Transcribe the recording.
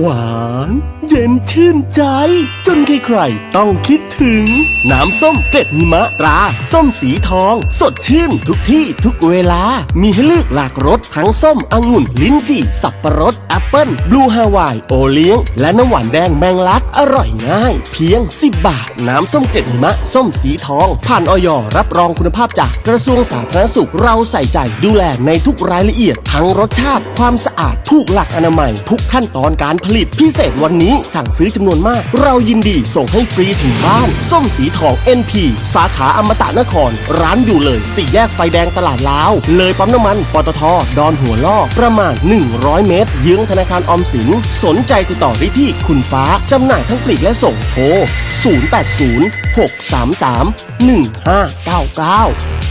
หวาน เย็นชื่นใจ ใครๆต้องคิดถึง น้ำส้มเกล็ดหิมะตรา ส้มสีทอง สดชื่นทุกที่ทุกเวลา มีให้เลือกหลากรสทั้งส้มองุ่น ลิ้นจี่ สับปะรด แอปเปิ้ล บลูฮาวาย โอเลี้ยง และน้ำหวานแดงแมงลัก อร่อยง่าย เพียง 10 บาท น้ำส้มเกล็ดหิมะ ส้มสีทอง ผ่านออยรับรองคุณภาพจากกระทรวงสาธารณสุข เราใส่ใจดูแลในทุกรายละเอียด ทั้งรสชาติ ความสะอาด ถูกหลักอนามัย ทุกขั้นตอนการผลิตพิเศษวันนี้ สั่งซื้อจำนวนมาก เรายินดีส่งให้ฟรีถึงบ้าน ส้มสีทอง NP สาขาอมตะนคร ร้านอยู่เลยสี่แยกไฟแดงตลาดลาว เลยปั๊มน้ำมันปตทดอนหัวล่อประมาณ 100 เมตร เยื้องธนาคารออมสิน สนใจติดต่อได้ที่คุณฟ้าจำหน่ายทั้งปลีกและส่งโทร 080 633 1599